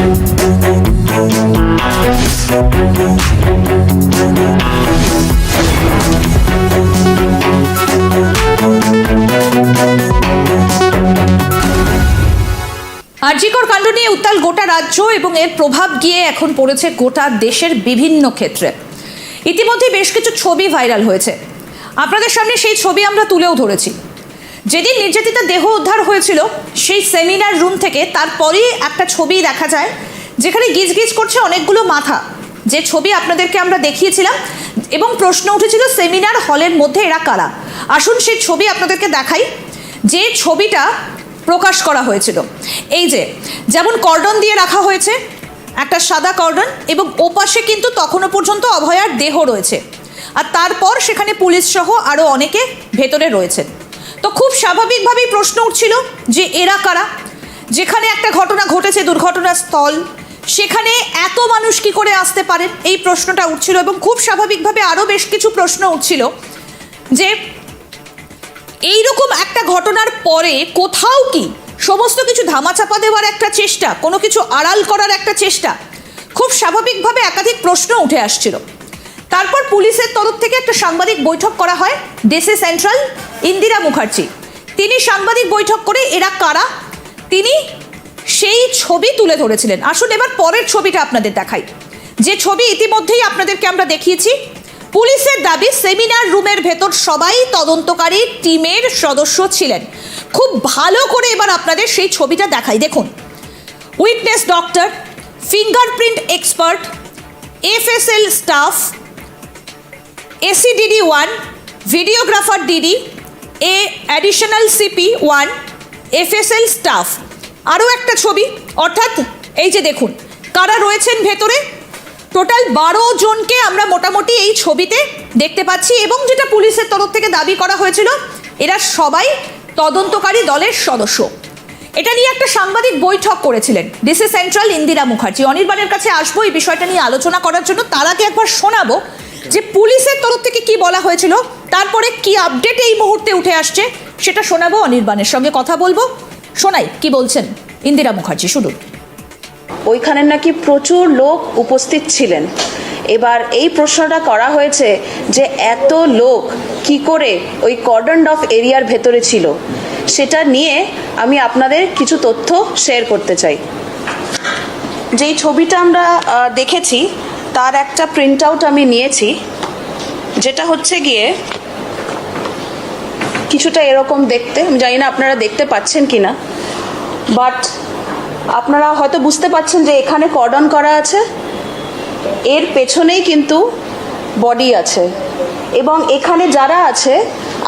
আরজিকর কাণ্ড নিয়ে উত্তাল গোটা রাজ্য এবং এর প্রভাব গিয়ে এখন পড়েছে গোটা দেশের বিভিন্ন ক্ষেত্রে। ইতিমধ্যে বেশ কিছু ছবি ভাইরাল হয়েছে। আপনাদের সামনে সেই ছবি আমরা তুলেও ধরেছি। যেদিন নির্যাতিতা দেহ উদ্ধার হয়েছিল, সেই সেমিনার রুম থেকে তারপরেই একটা ছবি দেখা যায়, যেখানে গিজগিজ করছে অনেকগুলো মাথা। যে ছবি আপনাদেরকে আমরা দেখিয়েছিলাম, এবং প্রশ্ন উঠেছিল সেমিনার হলের মধ্যে এরা কারা? আসুন সেই ছবি আপনাদেরকে দেখাই, যে ছবিটা প্রকাশ করা হয়েছিল। এই যে, যেমন কর্ডন দিয়ে রাখা হয়েছে, একটা সাদা কর্ডন এবং ওপাশে কিন্তু তখনও পর্যন্ত অভয়ার দেহ রয়েছে। আর তারপর সেখানে পুলিশ সহ আরও অনেকে ভেতরে রয়েছেন তো খুব স্বাভাবিকভাবেই প্রশ্ন উঠছিল যে এরা কারা? যেখানে একটা ঘটনা ঘটেছে, দুর্ঘটনাস্থল, সেখানে এত মানুষ কি করে আসতে পারেন এই প্রশ্নটা উঠছিল এবং খুব স্বাভাবিকভাবে আরও বেশ কিছু প্রশ্ন উঠছিল যে এইরকম একটা ঘটনার পরে কোথাও কি সমস্ত কিছু ধামাচাপা দেওয়ার একটা চেষ্টা, কোনো কিছু আড়াল করার একটা চেষ্টা, খুব স্বাভাবিকভাবে একাধিক প্রশ্ন উঠে আসছিল। তারপর পুলিশের তরফ থেকে একটা সাংবাদিক বৈঠক করা হয় ডিসি সেন্ট্রাল ইন্দিরা মুখার্জি। তিনি সাংবাদিক বৈঠক করে এরা কারা? তিনি সেই ছবি তুলে ধরেছিলেন। আসুন এবার পরের ছবিটা আপনাদের দেখাই। যে ছবি ইতিমধ্যেই আপনাদেরকে আমরা দেখিয়েছি, পুলিশের দাবি সেমিনার রুমের ভেতর সবাই তদন্তকারী টিমের সদস্য ছিলেন। খুব ভালো করে এবার আপনাদের সেই ছবিটা দেখাই। দেখুন, witness doctor, fingerprint expert, FSL staff, ACDD one, videographer DD এ additional CP one FSL staff আরও একটা ছবি, অর্থাৎ এই যে দেখুন, কারা রয়েছেন ভেতরে? টোটাল বারো জনকে আমরা মোটামুটি এই ছবিতে দেখতে পাচ্ছি এবং যেটা পুলিশের তরফ থেকে দাবি করা হয়েছিল, এরা সবাই তদন্তকারী দলের সদস্য। এটা নিয়ে একটা সাংবাদিক বৈঠক করেছিলেন ডিসি সেন্ট্রাল ইন্দিরা মুখার্জি। অনির্বাণের কাছে আসব এই বিষয়টা নিয়ে আলোচনা করার জন্য, তার আগে একবার শোনাবো যে পুলিশের তরফ থেকে কি বলা হয়েছিল, তারপরে কি আপডেট এই মুহূর্তে উঠে আসছে, সেটা শোনাবো অনির্বাণের সঙ্গে কথা বলব। শোনাই, কি বলছেন ইন্দিরা মুখার্জি, শুনুন। ওইখানে নাকি প্রচুর লোক উপস্থিত ছিলেন। এবার এই প্রশ্নটা করা হয়েছে যে এত লোক কি করে ওই কর্ডন অফ এরিয়ার ভেতরে ছিল, সেটা নিয়ে আমি আপনাদের কিছু তথ্য শেয়ার করতে চাই। যেই ছবিটা আমরা দেখেছি তার একটা প্রিন্ট আউট আমি নিয়েছি, যেটা হচ্ছে গিয়ে কিছুটা এরকম দেখতে, আমি জানি না আপনারা দেখতে পাচ্ছেন কি না বাট আপনারা হয়তো বুঝতে পাচ্ছেন যে এখানে কর্ডন করা আছে, এর পেছনেই কিন্তু বডি আছে, এবং এখানে যারা আছে,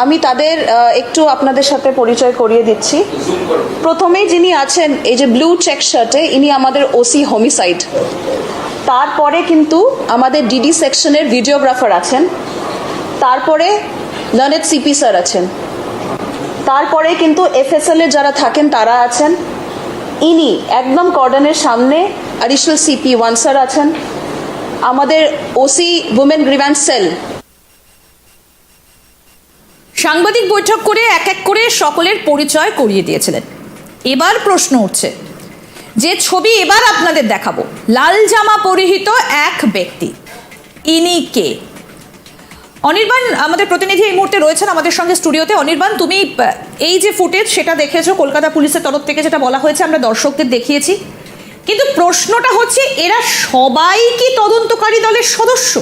আমি তাদের একটু আপনাদের সাথে পরিচয় করিয়ে দিচ্ছি। প্রথমেই যিনি আছেন, এই যে ব্লু চেক শার্টে ইনি আমাদের ওসি হোমিসাইড তারপরে কিন্তু আমাদের ডিডি সেকশনের ভিডিওগ্রাফার আছেন। তারপরে লনেট সিপি স্যার আছেন। তারপরে কিন্তু এফএসএল এর যারা থাকেন, তারা আছেন। ইনি একদম কর্ডনের সামনে অ্যাডিশনাল সিপি ওয়ান স্যার আছেন। আমাদের ওসি উমেন গ্রিভ্যান্স সেল সাংবাদিক বৈঠক করে এক এক করে সকলের পরিচয় করিয়ে দিয়েছিলেন। এবার প্রশ্ন উঠছে যে ছবি এবার আপনাদের দেখাবো। লাল জামা পরিহিত এক ব্যক্তি। ইনি কে? অনির্বাণ, আমাদের প্রতিনিধি এই মুহূর্তে রয়েছেন আমাদের সঙ্গে স্টুডিওতে। অনির্বাণ, তুমি এই যে ফুটেজ, সেটা দেখেছ, কলকাতা পুলিশের তরফ থেকে যেটা বলা হয়েছে, আমরা দর্শকদের দেখিয়েছি। কিন্তু প্রশ্নটা হচ্ছে, এরা সবাই কি তদন্তকারী দলের সদস্য?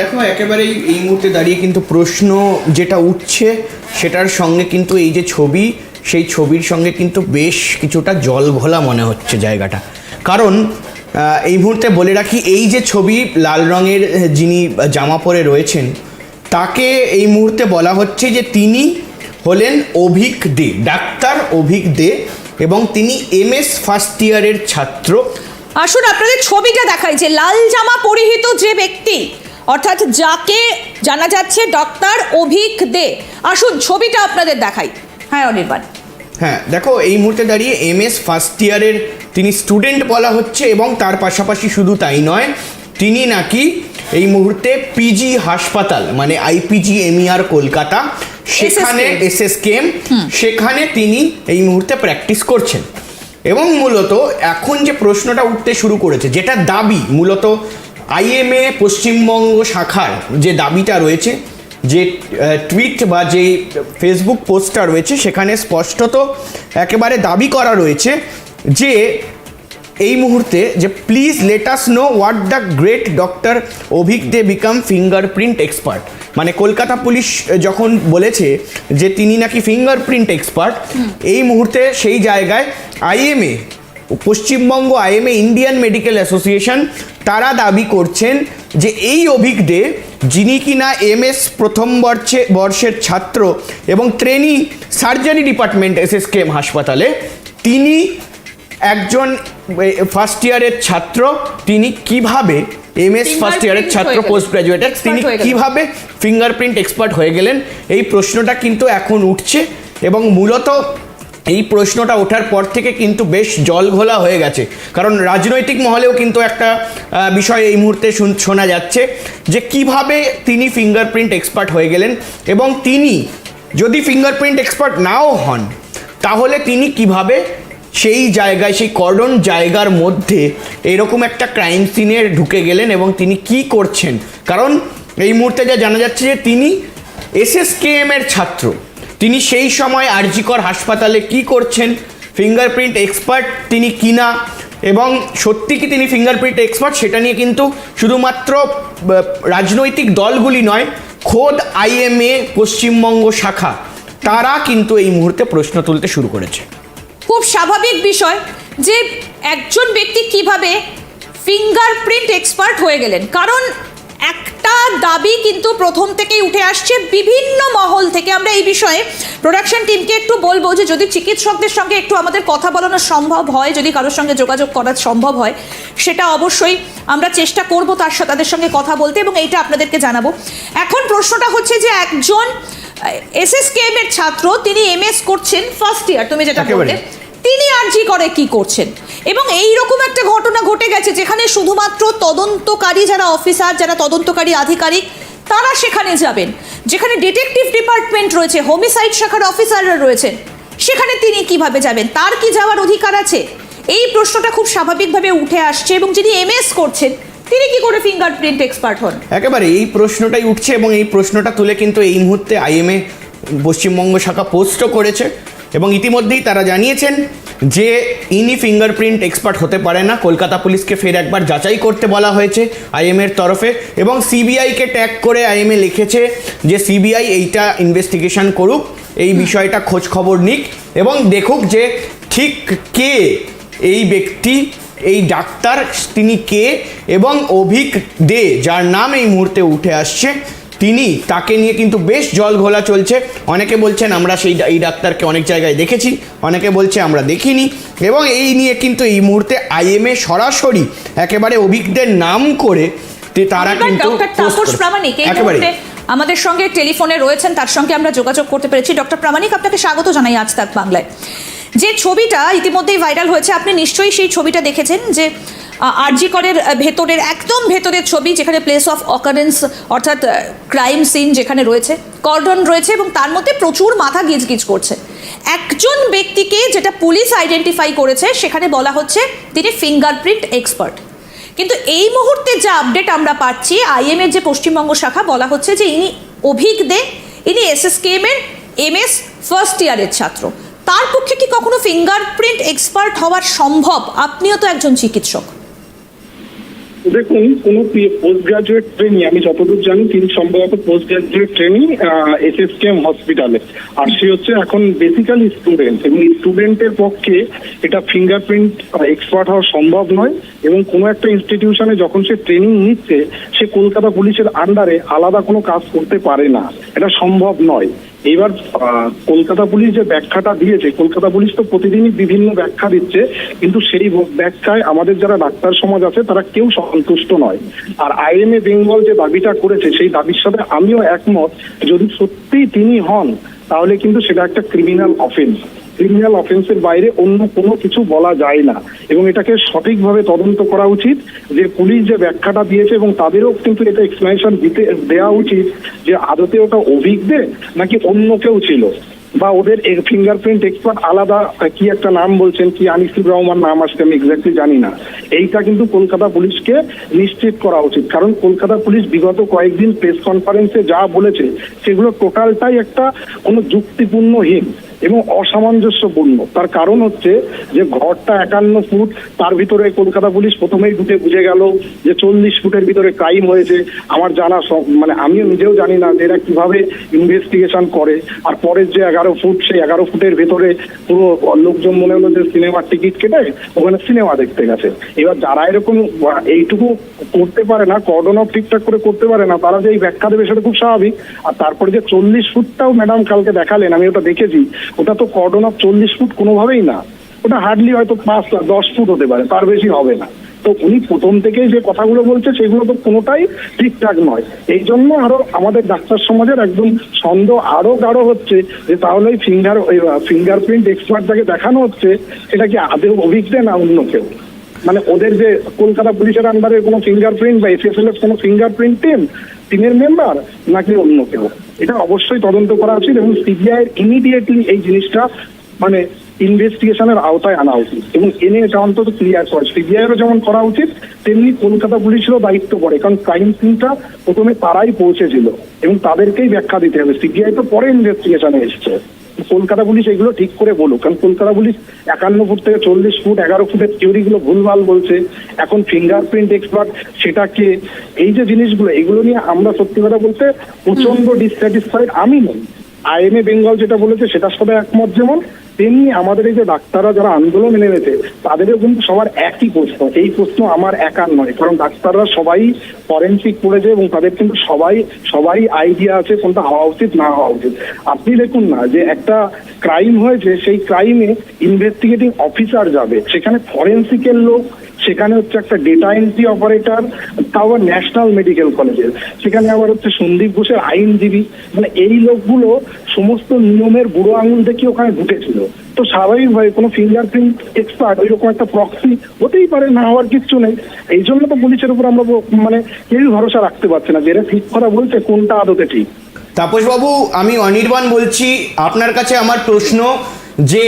দেখো, একেবারেই এই মুহূর্তে দাঁড়িয়ে কিন্তু প্রশ্ন যেটা উঠছে, সেটার সঙ্গে কিন্তু এই যে ছবি সেই ছবির সঙ্গে কিন্তু বেশ কিছুটা জল ঘোলা মনে হচ্ছে জায়গাটা। কারণ এই মুহূর্তে বলে রাখি, এই যে ছবি লাল রঙের যিনি জামা পরে রয়েছেন, তাকে এই মুহূর্তে বলা হচ্ছে যে তিনি হলেন অভিক দে, ডাক্তার অভিক দে, এবং তিনি এম এস ফার্স্ট ইয়ারের ছাত্র। আসুন, আপনাদের ছবিটা দেখাই, যে লাল জামা পরিহিত যে ব্যক্তি, অর্থাৎ যাকে জানা যাচ্ছে ডক্টর অভিক দে। আসুন, ছবিটা আপনাদের দেখাই। হ্যাঁ অনির্বাণ। হ্যাঁ দেখো এই মুহূর্তে দাঁড়িয়ে এম এস ফার্স্ট ইয়ারের তিনি স্টুডেন্ট বলা হচ্ছে এবং তার পাশাপাশি শুধু তাই নয় তিনি নাকি এই মুহূর্তে পিজি হাসপাতাল মানে আইপিজি এমইআর কলকাতা সেখানে এস এস কেম সেখানে তিনি এই মুহূর্তে প্র্যাকটিস করছেন। এবং মূলত এখন যে প্রশ্নটা উঠতে শুরু করেছে যেটা দাবি মূলত আইএমএ পশ্চিমবঙ্গ শাখার যে দাবিটা রয়েছে যে টুইট বা যে ফেসবুক পোস্টটা রয়েছে সেখানে স্পষ্টত একেবারে দাবি করা রয়েছে যে এই মুহূর্তে যে please let us know what the great doctor Abhik De become fingerprint expert মানে কলকাতা পুলিশ যখন বলেছে যে তিনি নাকি ফিঙ্গারপ্রিন্ট এক্সপার্ট এই মুহূর্তে সেই জায়গায় IMA Paschimbanga IMA Indian medical association তারা দাবি করছেন যে এই অভিক দে যিনি কিনা এমএস প্রথম বর্ষে বর্ষের ছাত্র এবং trainee surgery department S SSKM হাসপাতালে তিনি একজন ফার্স্ট ইয়ারের ছাত্র তিনি কীভাবে এমএস ফার্স্ট ইয়ারের ছাত্র পোস্ট গ্রাজুয়েটের তিনি। কীভাবে ফিঙ্গারপ্রিন্ট এক্সপার্ট হয়ে গেলেন এই প্রশ্নটা কিন্তু এখন উঠছে এবং মূলত এই প্রশ্নটা ওঠার পর থেকে কিন্তু বেশ জলঘোলা হয়ে গেছে। কারণ রাজনৈতিক মহলেও কিন্তু একটা বিষয় এই মুহূর্তে শোনা যাচ্ছে যে কীভাবে তিনি ফিঙ্গারপ্রিন্ট এক্সপার্ট হয়ে গেলেন এবং তিনি যদি ফিঙ্গারপ্রিন্ট এক্সপার্ট নাও হন, তাহলে তিনি কীভাবে সেই জায়গায়, সেই কর্ডন জায়গার মধ্যে এরকম একটা ক্রাইম সিনে ঢুকে গেলেন এবং তিনি কি করছেন? কারণ এই মুহূর্তে যা জানা যাচ্ছে যে তিনি এসএসকেএম এর ছাত্র। তিনি সেই সময় আরজিকর হাসপাতালে কি করছেন? ফিঙ্গারপ্রিন্ট এক্সপার্ট তিনি কিনা? এবং সত্যি কি তিনি ফিঙ্গারপ্রিন্ট এক্সপার্ট সেটা নিয়ে কিন্তু শুধুমাত্র রাজনৈতিক দলগুলি নয়, খোদ আইএমএ, পশ্চিমবঙ্গ শাখা, তারা কিন্তু এই মুহূর্তে প্রশ্ন তুলতে শুরু করেছে। খুব স্বাভাবিক বিষয় যে একজন ব্যক্তি কীভাবে ফিঙ্গারপ্রিন্ট এক্সপার্ট হয়ে গেলেন। কারণ একটা দাবি কিন্তু প্রথম থেকেই উঠে আসছে। বিভিন্ন মহল থেকে আমরা এই বিষয়ে প্রোডাকশন টিমকে একটু বলব যে যদি চিকিৎসকদের সঙ্গে একটু আমাদের কথা বলানো সম্ভব হয় যদি কারোর সঙ্গে যোগাযোগ করা সম্ভব হয় সেটা অবশ্যই আমরা চেষ্টা করব তার সাথে তাদের সঙ্গে কথা বলতে এবং এইটা আপনাদেরকে জানাব। এখন প্রশ্নটা হচ্ছে যে একজন এসএসকেএম এর ছাত্র তিনি এমএস করছেন ফার্স্ট ইয়ার তুমি যেটা। বললে তিনি আর জি করে কি করছেন? এবং এই রকম একটা ঘটনা ঘটে গেছে যেখানে শুধুমাত্র তদন্তকারী যারা অফিসার, যারা তদন্তকারী আধিকারিক, তারা সেখানে যাবেন। যেখানে ডিটেকটিভ ডিপার্টমেন্ট রয়েছে হোমিসাইড শাখার অফিসাররা রয়েছেন, সেখানে তিনি কীভাবে যাবেন, তার কি যাওয়ার অধিকার আছে? এই প্রশ্নটা খুব স্বাভাবিকভাবে উঠে আসছে এবং যিনি এমএস করছেন, তিনি কি করে ফিঙ্গারপ্রিন্ট এক্সপার্ট হন? একেবারে এই প্রশ্নটাই উঠছে এবং এই প্রশ্নটা তুলে কিন্তু এই মুহূর্তে আইএমএ পশ্চিমবঙ্গ শাখা পোস্টও করেছে এবং ইতিমধ্যেই তারা জানিয়েছেন যে ইনি ফিঙ্গারপ্রিন্ট এক্সপার্ট হতে পারে না কলকাতা পুলিশকে ফের একবার যাচাই করতে বলা হয়েছে আইএমএর তরফে এবং সিবিআইকে ট্যাগ করে আইএমএ লিখেছে যে সিবিআই এইটা ইনভেস্টিগেশন করুক এই বিষয়টা খোঁজ খবর নিক এবং দেখুক যে ঠিক কে এই ব্যক্তি এই ডাক্তার তিনি কে এবং অভিক দে যার নাম এই মুহূর্তে উঠে আসছে তিনি তাকে নিয়ে কিন্তু বেশ জল ঘোলা চলছে। অনেকে বলছেন আমরা সেই এই ডাক্তারকে অনেক জায়গায় দেখেছি। অনেকে বলছে আমরা দেখিনি। এবং এই নিয়ে কিন্তু এই মুহূর্তে আইএমএ সরাসরি একেবারে অভিকদের নাম করে তারা কিন্তু একেবারে আমাদের সঙ্গে টেলিফোনে রয়েছেন তার সঙ্গে আমরা যোগাযোগ করতে পেরেছি। ডক্টর প্রামাণিক আপনাকে স্বাগত জানাই আজ তাক বাংলায়। যে ছবিটা ইতিমধ্যেই ভাইরাল হয়েছে আপনি নিশ্চয়ই সেই ছবিটা দেখেছেন যে আরজি করের ভেতরের, একদম ভেতরের ছবি, যেখানে প্লেস অফ অকারেন্স অর্থাৎ ক্রাইম সিন যেখানে রয়েছে কর্ডন রয়েছে এবং তার মধ্যে প্রচুর মাথা গিজগিজ করছে। একজন ব্যক্তিকে যেটা পুলিশ আইডেন্টিফাই করেছে, সেখানে বলা হচ্ছে তিনি ফিঙ্গারপ্রিন্ট এক্সপার্ট কিন্তু এই মুহূর্তে যে আপডেট আমরা পাচ্ছি আইএম এর যে পশ্চিমবঙ্গ শাখা, বলা হচ্ছে যে ইনি অভিক দে ইনি এসএসকেএম এর এমএস ফার্স্ট ইয়ারের ছাত্র। তার পক্ষে কি কখনো ফিঙ্গারপ্রিন্ট এক্সপার্ট হওয়ার সম্ভব? আপনিও তো একজন চিকিৎসক। দেখুন, কোনো পোস্ট গ্রাজুয়েট ট্রেনিং আমি যতদূর জানি, তিনি সম্ভবত post graduate training S S KM হসপিটালে আর সে হচ্ছে এখন বেসিক্যালি স্টুডেন্ট এবং স্টুডেন্টের পক্ষে এটা ফিঙ্গারপ্রিন্ট এক্সপার্ট হওয়া সম্ভব নয় এবং কোনো একটা ইনস্টিটিউশনে যখন সে ট্রেনিং নিচ্ছে, সে কলকাতা পুলিশের আন্ডারে আলাদা কোনো কাজ করতে পারে না। এটা সম্ভব নয়। এবার কলকাতা পুলিশ যে ব্যাখ্যাটা দিয়েছে, কলকাতা পুলিশ তো প্রতিদিনই বিভিন্ন ব্যাখ্যা দিচ্ছে, কিন্তু সেই ব্যাখ্যায় আমাদের যারা ডাক্তার সমাজ আছে, তারা কেউ সন্তুষ্ট নয়। আর আইএমএ বেঙ্গল যে দাবিটা করেছে, সেই দাবির সাথে আমিও একমত, যদি সত্যিই তিনি হন, তাহলে কিন্তু সেটা একটা ক্রিমিনাল অফেন্স ক্রিমিনাল অফেন্সের বাইরে অন্য কোনো কিছু বলা যায় না। এবং এটাকে সঠিকভাবে তদন্ত করা উচিত যে পুলিশ যে ব্যাখ্যাটা দিয়েছে এবং তাদেরও কিন্তু এটা এক্সপ্লেনেশন দিতে দেওয়া উচিত যে আদতে ওটা অভিজ্ঞদের নাকি অন্য কেউ ছিল। বা ওদের ফিঙ্গারপ্রিন্ট এক্সপার্ট আলাদা কি একটা নাম বলছেন, কি আনিসুর রহমান নাম আসছে আমি এক্স্যাক্টলি জানি না। এইটা কিন্তু কলকাতা পুলিশকে নিশ্চিত করা উচিত। কারণ কলকাতা পুলিশ বিগত কয়েকদিন প্রেস কনফারেন্সে যা বলেছে, সেগুলো টোটালটাই একটা কোনো যুক্তিপূর্ণহীন এবং অসামঞ্জস্যপূর্ণ তার কারণ হচ্ছে যে ঘরটা একান্ন ফুট, তার ভিতরে কলকাতা পুলিশ প্রথমেই ঢুকে বুঝে গেল যে চল্লিশ ফুটের ভিতরে ক্রাইম হয়েছে। আমার জানা সব মানে আমিও নিজেও জানি না যে এরা কীভাবে ইনভেস্টিগেশন করে। আর পরের যে এগারো ফুট, সেই এগারো ফুটের ভেতরে পুরো লোকজন মনে হলো যে সিনেমার টিকিট কেটে ওখানে সিনেমা দেখতে গেছে। এবার যারা এরকম এইটুকু করতে পারে না কর্ডন অফ ঠিকঠাক করে করতে পারে না, তারা যে এই ব্যাখ্যা দেবে সেটা খুব স্বাভাবিক। আর তারপরে যে চল্লিশ ফুটটাও ম্যাডাম কালকে দেখালেন, আমি ওটা দেখেছি ওটা তো কর্ডন অফ চল্লিশ ফুট কোনোভাবেই না। ওটা হার্ডলি হয়তো পাঁচ দশ ফুট হতে পারে, তার বেশি হবে না। তো উনি প্রথম থেকেই যে কথাগুলো বলছে, সেগুলো তো কোনোটাই ঠিকঠাক নয়। এই জন্য আরও আমাদের ডাক্তার সমাজের একদম সন্দেহ আরও গাঢ় হচ্ছে যে তাহলে ফিঙ্গার ফিঙ্গারপ্রিন্ট এক্সপার্ট যাকে দেখানো হচ্ছে, সেটা কি আদেও অভিজ্ঞ না অন্য কেউ? মানে ওদের যে কলকাতা পুলিশের আন্ডারে কোনো ফিঙ্গারপ্রিন্ট বা এসএসএল এর কোনো ফিঙ্গারপ্রিন্ট টিম টিমের মেম্বার নাকি অন্য কেউ? এটা অবশ্যই তদন্ত করা উচিত এবং সিবিআই এর ইমিডিয়েটলি এই জিনিসটা মানে ইনভেস্টিগেশনের আওতায় আনা উচিত। এবং এনে এটা অন্তত ক্লিয়ার করে সিবিআই এরও যেমন করা উচিত, তেমনি কলকাতা পুলিশেরও দায়িত্ব পড়ে, কারণ ক্রাইম সিনটা প্রথমে তারাই পৌঁছেছিল এবং তাদেরকেই ব্যাখ্যা দিতে হবে। সিবিআই তো পরে ইনভেস্টিগেশনে এসছে। কলকাতা পুলিশ এগুলো ঠিক করে বলুক, কারণ কলকাতা পুলিশ একান্ন ফুট থেকে চল্লিশ ফুট, এগারো ফুটের থিওরিগুলো ভুলভাল বলছে। এখন ফিঙ্গারপ্রিন্ট এক্সপার্ট সেটা কে এই যে জিনিসগুলো, এগুলো নিয়ে আমরা সত্যি কথা বলতে প্রচণ্ড ডিসস্যাটিসফাইড আমি নই। আইএমএ বেঙ্গল যেটা বলেছে সেটার সাথে একমত যেমন তেমনি আমাদের এই যে ডাক্তাররা যারা আন্দোলনে নেমেছে তাদেরও কিন্তু সবার একই প্রশ্ন। এই প্রশ্ন আমার একার নয়, কারণ ডাক্তাররা সবাই ফরেন্সিক পড়েছে এবং তাদের কিন্তু সবাই সবাই আইডিয়া আছে কোনটা হওয়া উচিত, না হওয়া উচিত। আপনি দেখুন না যে একটা ক্রাইম হয়েছে, সেই ক্রাইমে ইনভেস্টিগেটিং অফিসার যাবে। সেখানে ফরেন্সিকের লোক, সেখানে হচ্ছে একটা ডেটা এন্ট্রি অপারেটর তাও আবার ন্যাশনাল মেডিকেল কলেজের সেখানে আবার হচ্ছে সন্দীপ ঘোষের আইনজীবী। মানে এই লোকগুলো সমস্ত নিয়মের বুড়ো আঙুল দেখে ওখানে ঢুকেছিল তো স্বাভাবিকভাবে কোনো ফিঙ্গারপ্রিন্ট এক্সপার্ট ওইরকম একটা প্রক্সি হতেই পারে না হওয়ার কিচ্ছু নেই। এই জন্য তো পুলিশের উপর আমরা মানে কেউই ভরসা রাখতে পারছে না যে এরা ঠিক কথা বলছে কোনটা আদতে ঠিক। তাপসবাবু আমি অনির্বাণ বলছি আপনার কাছে আমার প্রশ্ন যে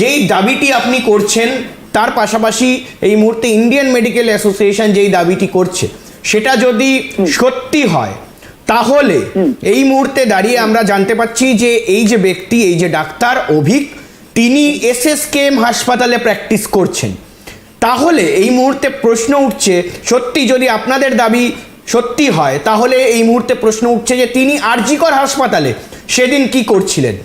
যেই দাবিটি আপনি করছেন তার পাশাপাশি এই মুহূর্তে ইন্ডিয়ান মেডিকেল অ্যাসোসিয়েশন যেই দাবিটি করছে সেটা যদি সত্যি হয় তাহলে এই মুহূর্তে দাঁড়িয়ে আমরা জানতে পাচ্ছি যে এই যে ব্যক্তি এই যে ডাক্তার অভিক তিনি এসএসকেএম হাসপাতালে প্র্যাকটিস করছেন। তাহলে এই মুহূর্তে প্রশ্ন উঠছে সত্যি যদি আপনাদের দাবি সত্যি হয় তাহলে এই মুহূর্তে প্রশ্ন উঠছে যে তিনি আরজিকর হাসপাতালে সেদিন কি করছিলেন?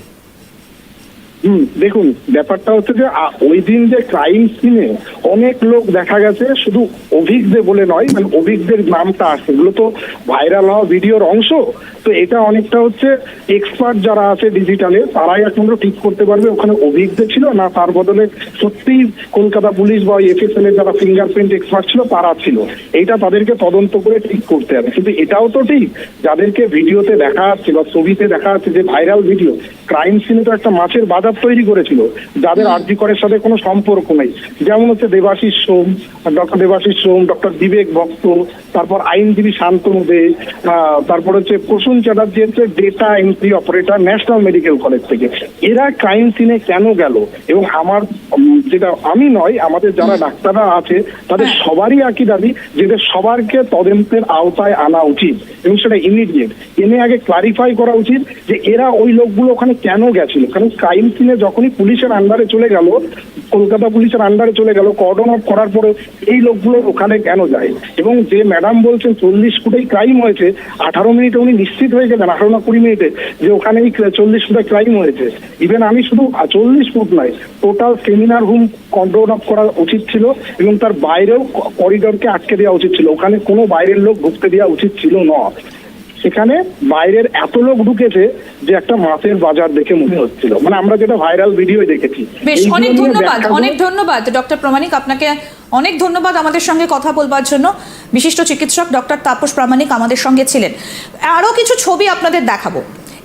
হুম, দেখুন, ব্যাপারটা হচ্ছে যে ওই দিন যে ক্রাইম সিনে অনেক লোক দেখা গেছে, শুধু অভিজ্ঞদের বলে নয় মানে অভিজ্ঞদের নামটা আসে এগুলো তো ভাইরাল হওয়া ভিডিওর অংশ। তো এটা অনেকটা হচ্ছে এক্সপার্ট যারা আছে ডিজিটালে তারাই একমাত্র ঠিক করতে পারবে ওখানে অভিজ্ঞদের ছিল না, তার বদলে সত্যিই কলকাতা পুলিশ বা এফএসএল এর যারা ফিঙ্গারপ্রিন্ট এক্সপার্ট ছিল, তারা ছিল। এইটা তাদেরকে তদন্ত করে ঠিক করতে হবে। কিন্তু এটাও তো ঠিক, যাদেরকে ভিডিওতে দেখা যাচ্ছে বা ছবিতে দেখা যাচ্ছে যে ভাইরাল ভিডিও ক্রাইম সিনে তো একটা মাছের বাজার তৈরি করেছিল যাদের আরজি করের সাথে কোনো সম্পর্ক নেই। যেমন হচ্ছে দেবাশিস সোম ডক্টর দেবাশিস সোম ডক্টর বিবেক ভক্ত তারপর আইনজীবী শান্তনু দে তারপর হচ্ছে প্রসূন চ্যাটার্জি হচ্ছে data entry operator national medical college থেকে। এরা ক্রাইম সিনে কেন গেল? এবং আমার যেটা আমি নয় আমাদের যারা ডাক্তাররা আছে তাদের সবারই একই দাবি যে এদের সবারকে তদন্তের আওতায় আনা উচিত। এবং সেটা ইমিডিয়েট এনে আগে ক্লারিফাই করা উচিত যে এরা ওই লোকগুলো ওখানে কেন গেছিল? কারণ ক্রাইম সিনে যখনই পুলিশের আন্ডারে চলে গেল, কলকাতা পুলিশের আন্ডারে চলে গেল কর্ডন অফ করার পরে এই লোকগুলো ওখানে কেন যায়? এবং যে ম্যাডাম বলছেন, চল্লিশ ফুটেই ক্রাইম হয়েছে, আঠারো মিনিটে উনি নিশ্চিত হয়ে গেলেন আঠারো না কুড়ি মিনিটে, যে ওখানেই চল্লিশ ফুটে ক্রাইম হয়েছে। ইভেন আমি শুধু চল্লিশ ফুট নয় total seminar room control off করা উচিত ছিল, এবং তার বাইরেও করিডরকে আটকে দেওয়া উচিত ছিল। ওখানে কোনো বাইরের লোক ঢুকতে দেওয়া উচিত ছিল না। সেখানে বাইরের এত লোক ঢুকেছে যে একটা মাছের বাজার দেখে মনে হচ্ছিল। মানে আমরা যেটা ভাইরাল ভিডিও দেখেছি। বেশ অনেক ধন্যবাদ অনেক ধন্যবাদ ডক্টর প্রামাণিক আপনাকে অনেক ধন্যবাদ আমাদের সঙ্গে কথা বলবার জন্য। বিশিষ্ট চিকিৎসক ডক্টর তাপস প্রামাণিক আমাদের সঙ্গে ছিলেন। আরও কিছু ছবি আপনাদের দেখাবো।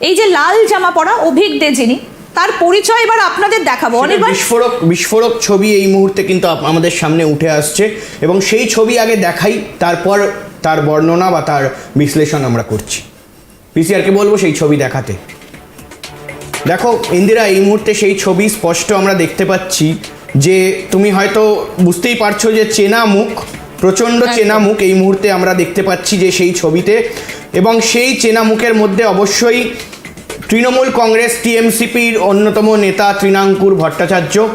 এই যে লাল জামা পরা অভিক দে যিনি তার পরিচয় এবার আপনাদের দেখাবো। অনির্বাণ বিস্ফোরক বিস্ফোরক ছবি এই মুহূর্তে কিন্তু আমাদের সামনে উঠে আসছে এবং সেই ছবি আগে দেখাই তারপর তার বর্ণনা বা তার বিশ্লেষণ আমরা করছি। পিসিআরকে বলব সেই ছবি দেখাতে। দেখো ইন্দিরা এই মুহূর্তে সেই ছবি স্পষ্ট আমরা দেখতে পাচ্ছি যে তুমি হয়তো বুঝতেই পারছ যে চেনা মুখ প্রচণ্ড চেনা মুখ এই মুহূর্তে আমরা দেখতে পাচ্ছি যে সেই ছবিতে এবং সেই চেনা মুখের মধ্যে অবশ্যই তৃণমূল কংগ্রেস টিএমসিপির অন্যতম নেতা তৃণাঙ্কুর ভট্টাচার্য।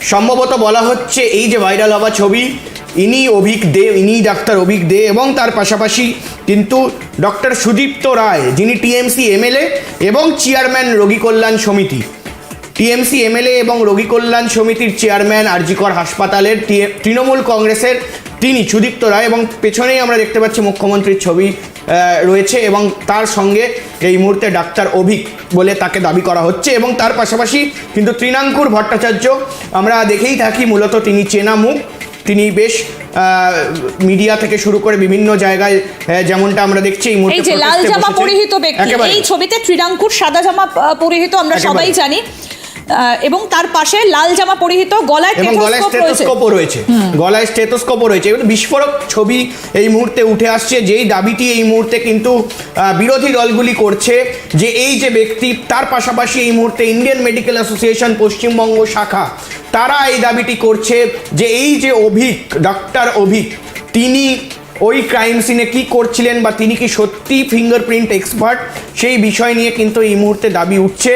সম্ভবত বলা হচ্ছে এই যে ভাইরাল হওয়া ছবি ইনি অভিক দে, ইনি ডাক্তার অভিক দে এবং তার পাশাপাশি কিন্তু ডক্টর সুদীপ্ত রায়, যিনি টিএমসি এমএলএ এবং চেয়ারম্যান রোগী কল্যাণ সমিতি। টিএমসি এমএলএ এবং রোগী কল্যাণ সমিতির চেয়ারম্যান আরজিকর হাসপাতালের তৃণমূল কংগ্রেসের তিনি সুদীপ্ত রায় এবং পেছনেই আমরা দেখতে পাচ্ছি মুখ্যমন্ত্রীর ছবি রয়েছে এবং তার সঙ্গে এই মুহূর্তে ডাক্তার অভিক বলে তাকে দাবি করা হচ্ছে এবং তার পাশাপাশি কিন্তু তৃণাঙ্কুর ভট্টাচার্য, আমরা দেখেই থাকি মূলত তিনি চেনা মুখ। তিনি বেশ মিডিয়া থেকে শুরু করে বিভিন্ন জায়গায় যেমনটা আমরা দেখছি এই মুহূর্তে এই যে লাল জামা পরিহিত ব্যক্তি এই ছবিতে ত্রিরাঙ্কুর সাদা জামা পরিহিত আমরা সবাই জানি। এবং তার পাশে লাল জামা পরিহিত গলায় স্টেথোস্কোপও রয়েছে। গলায় স্টেথোস্কোপও রয়েছে। এগুলো বিস্ফোরক ছবি এই মুহূর্তে উঠে আসছে। যেই দাবিটি এই মুহূর্তে কিন্তু বিরোধী দলগুলি করছে যে এই যে ব্যক্তি তার পাশাপাশি এই মুহূর্তে ইন্ডিয়ান মেডিকেল অ্যাসোসিয়েশন পশ্চিমবঙ্গ শাখা তারা এই দাবিটি করছে যে এই যে অভিক ডক্টর অভিক তিনি ওই ক্রাইম সিনে কি করছিলেন বা তিনি কি সত্যি ফিঙ্গারপ্রিন্ট এক্সপার্ট সেই বিষয় নিয়ে কিন্তু এই মুহূর্তে দাবি উঠছে।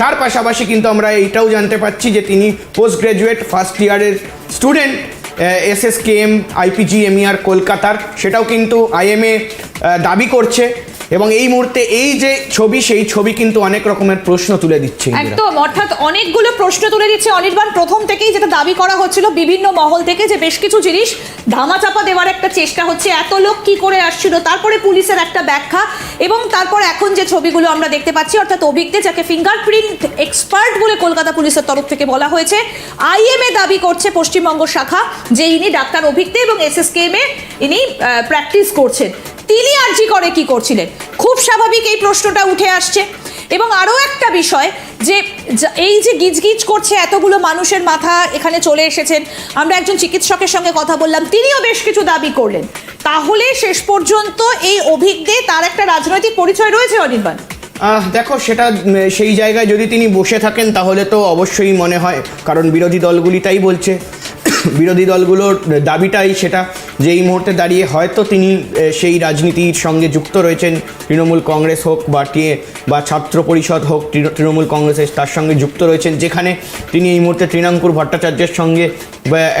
তার পাশাপাশি কিন্তু আমরা এইটাও জানতে পাচ্ছি যে তিনি পোস্ট গ্রাজুয়েট ফার্স্ট ইয়ারের student S S K M IPG MER কলকাতার সেটাও কিন্তু আইএমএ দাবি করছে। এবং এই মুহূর্তে এই যে ছবি, সেই ছবি কিন্তু অনেক রকমের প্রশ্ন তুলে দিচ্ছে একদম, অর্থাৎ অনেকগুলো প্রশ্ন তুলে দিচ্ছে। অনির্বাণ, প্রথম থেকেই যেটা দাবি করা হচ্ছিল, বিভিন্ন মহল থেকে যে বেশ কিছু জিনিস ধামাচাপা দেওয়ার একটা চেষ্টা হচ্ছে। এত লোক কি করে আসছিল? তারপরে পুলিশের একটা ব্যাখ্যা এবং তারপর এখন যে ছবিগুলো আমরা দেখতে পাচ্ছি, অর্থাৎ অভিজ্ঞ, যাকে ফিঙ্গারপ্রিন্ট এক্সপার্ট বলে কলকাতা পুলিশের তরফ থেকে বলা হয়েছে, আইএমএ দাবি করছে পশ্চিমবঙ্গ শাখা যে ইনি ডাক্তার অভিজ্ঞ এবং এসএসকেএম ইনি প্র্যাকটিস করছেন। তিনি আর্জি করে কি করছিলেন? খুব স্বাভাবিক এই প্রশ্নটা উঠে আসছে। এবং আরও একটা বিষয় যে এই যে গিজগিজ করছে এতগুলো মানুষের মাথা এখানে চলে এসেছেন, আমরা একজন চিকিৎসকের সঙ্গে কথা বললাম, তিনিও বেশ কিছু দাবি করলেন। তাহলে শেষ পর্যন্ত এই অভিজ্ঞে তার একটা রাজনৈতিক পরিচয় রয়েছে, অনির্বাণ? দেখো, সেটা সেই জায়গায় যদি তিনি বসে থাকেন, তাহলে তো অবশ্যই মনে হয়, কারণ বিরোধী দলগুলি তাই বলছে। বিরোধী দলগুলোর দাবিটাই সেটা যে এই মুহূর্তে দাঁড়িয়ে হয়তো তিনি সেই রাজনীতির সঙ্গে যুক্ত রয়েছেন, তৃণমূল কংগ্রেস হোক বা টিএ বা ছাত্র পরিষদ হোক তৃণমূল কংগ্রেসের তার সঙ্গে যুক্ত রয়েছেন, যেখানে তিনি এই মুহূর্তে তৃণাঙ্কুর ভট্টাচার্যের সঙ্গে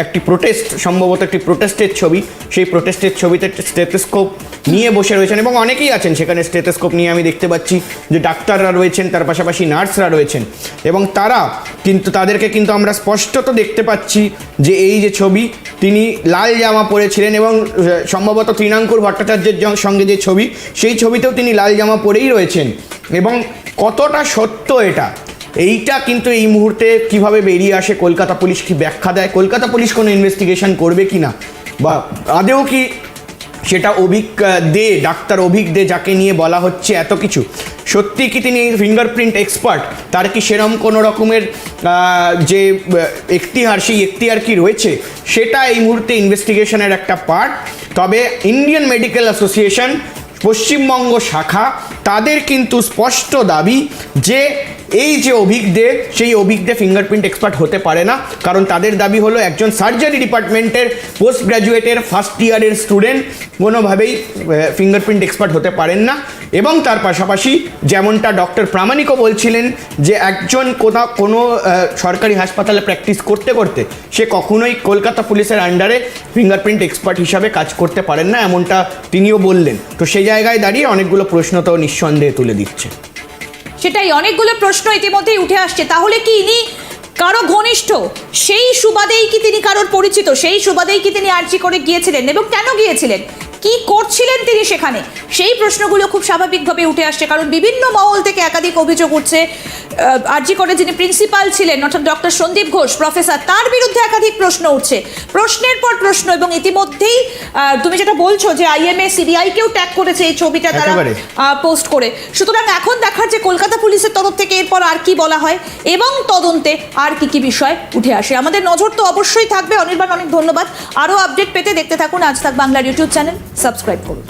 একটি প্রোটেস্ট সম্ভবত একটি প্রোটেস্টের ছবি, সেই প্রোটেস্টের ছবিতে স্টেথোস্কোপ নিয়ে বসে রয়েছেন এবং অনেকেই আছেন। সেখানে স্টেথোস্কোপ নিয়ে আমি দেখতে পাচ্ছি যে ডাক্তাররা রয়েছেন, তার পাশাপাশি নার্সরা রয়েছেন এবং তারা কিন্তু, তাদেরকে কিন্তু আমরা স্পষ্টত দেখতে পাচ্ছি যে এই যে ছবি, তিনি লাল জামা পরেছিলেন এবং সম্ভবত তৃণাঙ্কুর ভট্টাচার্যের সঙ্গে যে ছবি, সেই ছবিতেও তিনি লাল জামা পরেই রয়েছেন এবং কতটা সত্য এটা? এইটা কিন্তু এই মুহূর্তে কীভাবে বেরিয়ে আসে কলকাতা পুলিশ? কি ব্যাখ্যা দেয়? কলকাতা পুলিশ কোনো ইনভেস্টিগেশন করবে কি না? বা আদেও কি সেটা অভিক দে ডাক্তার অভিক দে যাকে নিয়ে বলা হচ্ছে এত কিছু? সত্যি কি তিনি ফিঙ্গারপ্রিন্ট এক্সপার্ট তার কি সেরম কোনো রকমের যে আহ, এখতিয়ার সেই এখতিয়ার কি রয়েছে? সেটা এই মুহূর্তে ইনভেস্টিগেশনের একটা পার্ট তবে ইন্ডিয়ান মেডিকেল অ্যাসোসিয়েশন পশ্চিমবঙ্গ শাখা তাদের কিন্তু স্পষ্ট দাবি যে এই যে অভিজ্ঞে সেই অভিজ্ঞে ফিঙ্গারপ্রিন্ট এক্সপার্ট হতে পারে না, কারণ তাদের দাবি হলো একজন সার্জারি ডিপার্টমেন্টের পোস্ট গ্র্যাজুয়েটের ফার্স্ট ইয়ারের স্টুডেন্ট কোনোভাবেই ফিঙ্গারপ্রিন্ট এক্সপার্ট হতে পারেন না। এবং তার পাশাপাশি যেমনটা ডক্টর প্রামাণিকও বলছিলেন যে একজন কোনা কোনো সরকারি হাসপাতালে প্র্যাকটিস করতে করতে সে কখনোই কলকাতা পুলিশের আন্ডারে ফিঙ্গারপ্রিন্ট এক্সপার্ট হিসাবে কাজ করতে পারেন না, এমনটা তিনিও বললেন। তো সেই জায়গায় দাঁড়িয়ে অনেকগুলো প্রশ্ন তো নিঃসন্দেহে তুলে দিচ্ছে। সেটাই, অনেকগুলো প্রশ্ন ইতিমধ্যেই উঠে আসছে। তাহলে কি ইনি কারও ঘনিষ্ঠ? সেই সুবাদেই কি তিনি কারোর পরিচিত? সেই সুবাদেই কি তিনি আর্জি করে গিয়েছিলেন? এবং কেন গিয়েছিলেন? কি করছিলেন তিনি সেখানে? সেই প্রশ্নগুলো খুব স্বাভাবিকভাবে উঠে আসছে কারণ বিভিন্ন মহল থেকে একাধিক অভিযোগ উঠছে। আর্জি করে যিনি প্রিন্সিপাল ছিলেন অর্থাৎ ডক্টর সন্দীপ ঘোষ প্রফেসর তার বিরুদ্ধে একাধিক প্রশ্ন উঠছে। প্রশ্নের পর প্রশ্ন এবং ইতিমধ্যেই তুমি যেটা বলছো যে আইএমএ সিবিআইকেও ট্যাগ করেছে এই ছবিটা তারা পোস্ট করে। সুতরাং এখন দেখার যে কলকাতা পুলিশের তরফ থেকে এরপর আর কি বলা হয় এবং তদন্তে আর কি কি বিষয় উঠে আসে। আমাদের নজর তো অবশ্যই থাকবে। অনির্বাণ অনেক ধন্যবাদ। আরও আপডেট পেতে দেখতে থাকুন। আজ তাক বাংলার ইউটিউব চ্যানেল সাবস্ক্রাইব করুন